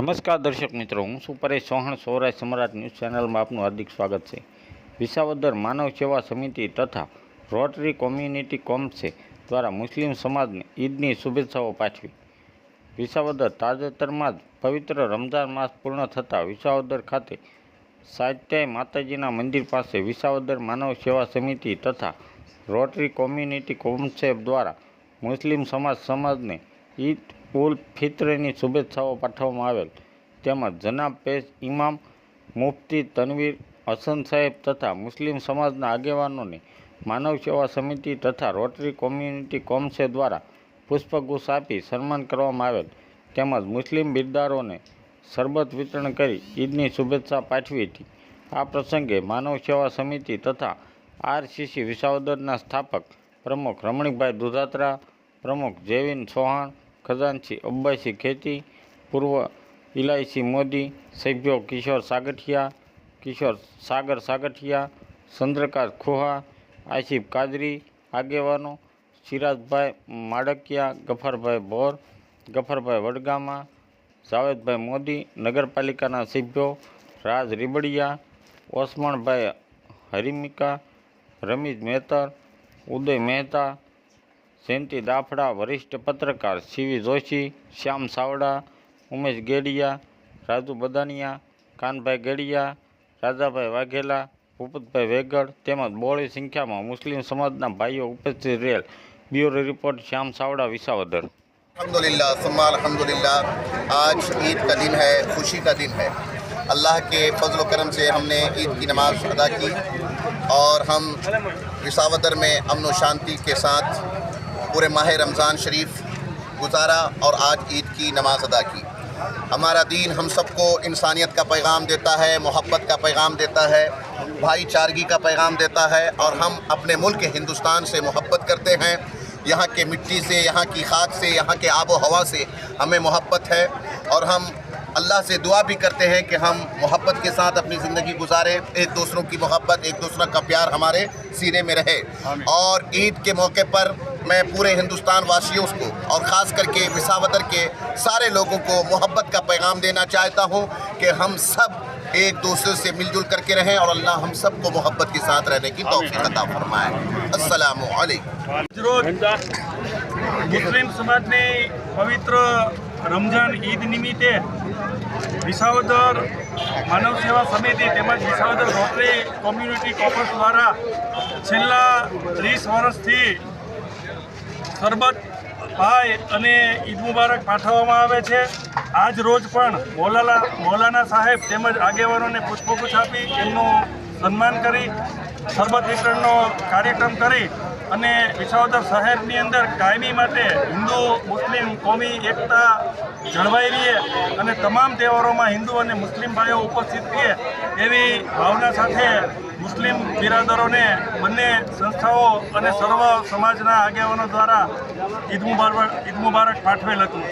નમસ્કાર દર્શક મિત્રો, હું છું પરેશ ચૌહાણ, સૌરાષ્ટ્ર સમ્રાટ ન્યૂઝ ચેનલમાં આપનું હાર્દિક સ્વાગત છે. વિસાવદર માનવ સેવા સમિતિ તથા રોટરી કોમ્યુનિટી કોમ્સે દ્વારા મુસ્લિમ સમાજને ઈદની શુભેચ્છાઓ પાઠવી. વિસાવદર તાજેતરમાં જ પવિત્ર રમઝાન માસ પૂર્ણ થતાં વિસાવદર ખાતે સાત્યાય માતાજીના મંદિર પાસે વિસાવદર માનવ સેવા સમિતિ તથા રોટરી કોમ્યુનિટી કોમ્સેપ દ્વારા મુસ્લિમ સમાજ સમાજને ઈદ ઉલ ફિત્રની શુભેચ્છાઓ પાઠવવામાં આવેલ. તેમજ જનાબ પેશ ઇમામ મુફ્તી તનવીર હસન સાહેબ તથા મુસ્લિમ સમાજના આગેવાનોને માનવ સેવા સમિતિ તથા રોટરી કોમ્યુનિટી કોમસે દ્વારા પુષ્પગુચ્છ આપી સન્માન કરવામાં આવેલ. તેમજ મુસ્લિમ બિરદારોને શરબત વિતરણ કરી ઈદની શુભેચ્છા પાઠવી હતી. આ પ્રસંગે માનવ સેવા સમિતિ તથા આરસીસી વિસાવદરના સ્થાપક પ્રમુખ રમણીકભાઈ દુધાત્રા, પ્રમુખ જૈવિન ચૌહાણ ખજાનચી અબ્બાસી ખેતી, પૂર્વ ઇલાયસી મોદી, સભ્યો કિશોર સાગઠિયા, કિશોર સાગર સાગઠિયા, ચંદ્રકાંત ખોહા, આસિફ કાદરી, આગેવાનો સિરાજભાઈ માડકિયા, ગફરભાઈ ભોર, ગફરભાઈ વડગામા, જાવેદભાઈ મોદી, નગરપાલિકાના સભ્યો રાજ રીબડિયા ઓસમણભાઈ હરિમિકા, રમીજ મહેતર, ઉદય મહેતા سینٹی دافڑا وریشٹھ پترکار سی وی جوشی شیام ساؤڑا امیش گیڑیا راجو بدانیا کان بھائی گڑیا راجا بھائی واگھیلا پھوپت بھائی ویگڑ بوڑھی سنکھیا میں مسلم سماج بھائی رہل بیور ریپورٹ شیام ساوڑا الحمدللہ الحمد آج عید کا دن ہے خوشی کا دن ہے اللہ کے فضل و کرم سے ہم نے عید کی نماز ادا کی اور ہم وساور میں امن و شانتی کے ساتھ پورے ماہ رمضان شریف گزارا اور آج عید کی نماز ادا کی۔ ہمارا دین ہم سب کو انسانیت کا پیغام دیتا ہے محبت کا پیغام دیتا ہے بھائی چارگی کا پیغام دیتا ہے اور ہم اپنے ملک ہندوستان سے محبت کرتے ہیں۔ یہاں کے مٹی سے یہاں کی خاک سے یہاں کے آب و ہوا سے ہمیں محبت ہے اور ہم اللہ سے دعا بھی کرتے ہیں کہ ہم محبت کے ساتھ اپنی زندگی گزاریں ایک دوسروں کی محبت ایک دوسرا کا پیار ہمارے سینے میں رہے۔ اور عید کے موقع پر میں پورے ہندوستان واسیوں کو اور خاص کر کے وساوتر کے سارے لوگوں کو محبت کا پیغام دینا چاہتا ہوں کہ ہم سب ایک دوسرے سے مل جل کر کے رہیں اور اللہ ہم سب کو محبت کے ساتھ رہنے کی توفیق عطا فرمائے۔ السلام علیکم۔ مسلم સમાજની પવિત્ર عید ઈદ નિમિત્તે વિસાવદર માનવ સેવા સમિતિ તેમજ વિસાવદર રોટરી કોમ્યુનિટી કોપર્સ દ્વારા છેલ્લા ત્રીસ વર્ષથી સરબત, ભાઈ અને ઈદ મુબારક પાઠવવામાં આવે છે. આજ રોજ પણ મૌલાના મૌલાના સાહેબ તેમજ આગેવાનોને પુષ્પગુચ્છ આપી એમનું સન્માન કરી, સરબત વિતરણનો કાર્યક્રમ કરી અને વિસાવદર શહેરની અંદર કાયમી માટે હિન્દુ, મુસ્લિમ, કોમી, એકતા જળવાઈ રહીએ અને તમામ તહેવારોમાં હિન્દુ અને મુસ્લિમ ભાઈઓ ઉપસ્થિત રહે એવી ભાવના સાથે મુસ્લિમ બિરાદરોને બંને સંસ્થાઓ અને સર્વ સમાજના આગેવાનો દ્વારા ઈદ મુબારક ઈદ મુબારક પાઠવેલ હતું.